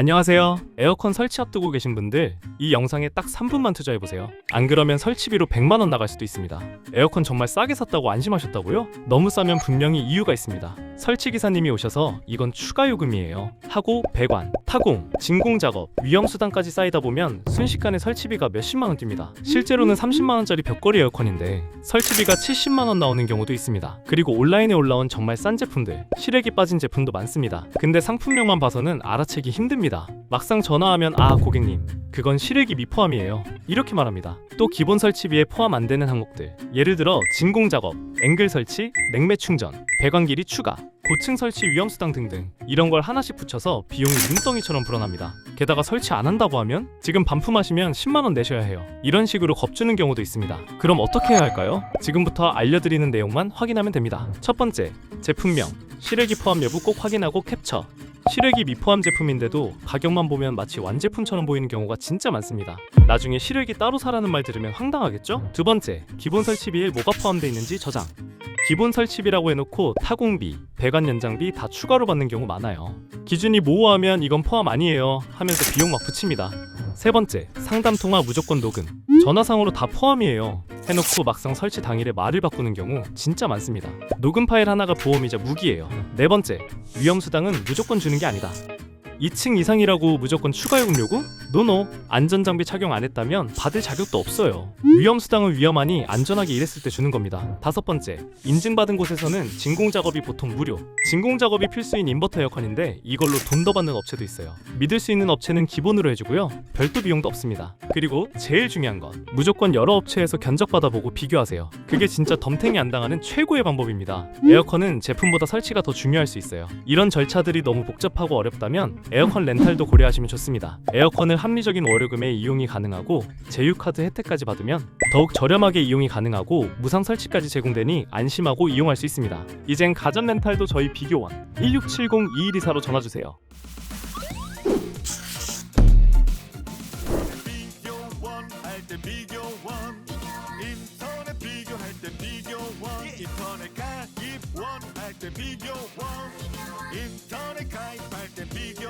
안녕하세요. 에어컨 설치 앞두고 계신 분들, 이 영상에 딱 3분만 투자해보세요. 안 그러면 설치비로 100만원 나갈 수도 있습니다. 에어컨 정말 싸게 샀다고 안심하셨다고요? 너무 싸면 분명히 이유가 있습니다. 설치 기사님이 오셔서 이건 추가 요금이에요. 하고 배관, 타공, 진공 작업, 위험 수단까지 쌓이다 보면 순식간에 설치비가 몇십만 원 뜁니다. 실제로는 30만 원짜리 벽걸이 에어컨인데 설치비가 70만 원 나오는 경우도 있습니다. 그리고 온라인에 올라온 정말 싼 제품들, 실외기 빠진 제품도 많습니다. 근데 상품명만 봐서는 알아채기 힘듭니다. 막상 전화하면 아 고객님 그건 실외기 미포함이에요. 이렇게 말합니다. 또 기본 설치비에 포함 안 되는 항목들. 예를 들어 진공 작업, 앵글 설치, 냉매 충전, 배관 길이 추가, 고층 설치 위험 수당 등등 이런 걸 하나씩 붙여서 비용이 눈덩이처럼 불어납니다. 게다가 설치 안 한다고 하면 지금 반품하시면 10만 원 내셔야 해요. 이런 식으로 겁주는 경우도 있습니다. 그럼 어떻게 해야 할까요? 지금부터 알려드리는 내용만 확인하면 됩니다. 첫 번째, 제품명, 실외기 포함 여부 꼭 확인하고 캡처. 실외기 미포함 제품인데도 가격만 보면 마치 완제품처럼 보이는 경우가 진짜 많습니다. 나중에 실외기 따로 사라는 말 들으면 황당하겠죠? 두 번째, 기본 설치비에 뭐가 포함되어 있는지 저장. 기본 설치비라고 해놓고 타공비, 배관 연장비 다 추가로 받는 경우 많아요. 기준이 모호하면 이건 포함 아니에요 하면서 비용 막 붙입니다. 세 번째, 상담 통화 무조건 녹음. 전화상으로 다 포함이에요. 해놓고 막상 설치 당일에 말을 바꾸는 경우 진짜 많습니다. 녹음 파일 하나가 보험이자 무기예요. 네 번째, 위험 수당은 무조건 주는 게 아니다. 2층 이상이라고 무조건 추가 요금 요구? 노노. 안전장비 착용 안 했다면 받을 자격도 없어요. 위험 수당은 위험하니 안전하게 일했을 때 주는 겁니다. 다섯 번째, 인증받은 곳에서는 진공 작업이 보통 무료. 진공 작업이 필수인 인버터 에어컨인데 이걸로 돈 더 받는 업체도 있어요. 믿을 수 있는 업체는 기본으로 해주고요. 별도 비용도 없습니다. 그리고 제일 중요한 건 무조건 여러 업체에서 견적 받아보고 비교하세요. 그게 진짜 덤탱이 안 당하는 최고의 방법입니다. 에어컨은 제품보다 설치가 더 중요할 수 있어요. 이런 절차들이 너무 복잡하고 어렵다면 에어컨 렌탈도 고려하시면 좋습니다. 에어컨을 합리적인 월요금에 이용이 가능하고 제휴카드 혜택까지 받으면 더욱 저렴하게 이용이 가능하고 무상 설치까지 제공되니 안심하고 이용할 수 있습니다. 이젠 가전 렌탈도 저희 비교원 1670-2124로 전화주세요. 인터넷 가입할 때 비교원